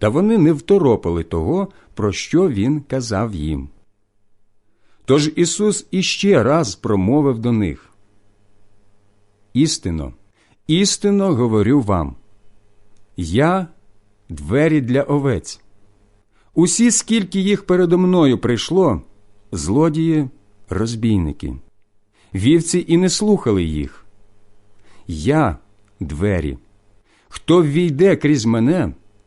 та вони не второпали того, про що Він казав їм. Тож Ісус іще раз промовив до них Істинно, істинно говорю вам Я двері для овець. Усі, скільки їх передо мною прийшло, злодії, розбійники. Вівці і не слухали їх. Я двері. Хто ввійде крізь мене,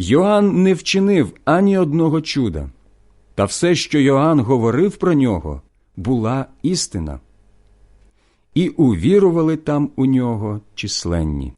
Йоанн не вчинив ані одного чуда, та все, що Йоанн говорив про нього, була істина. І увірували там у нього численні.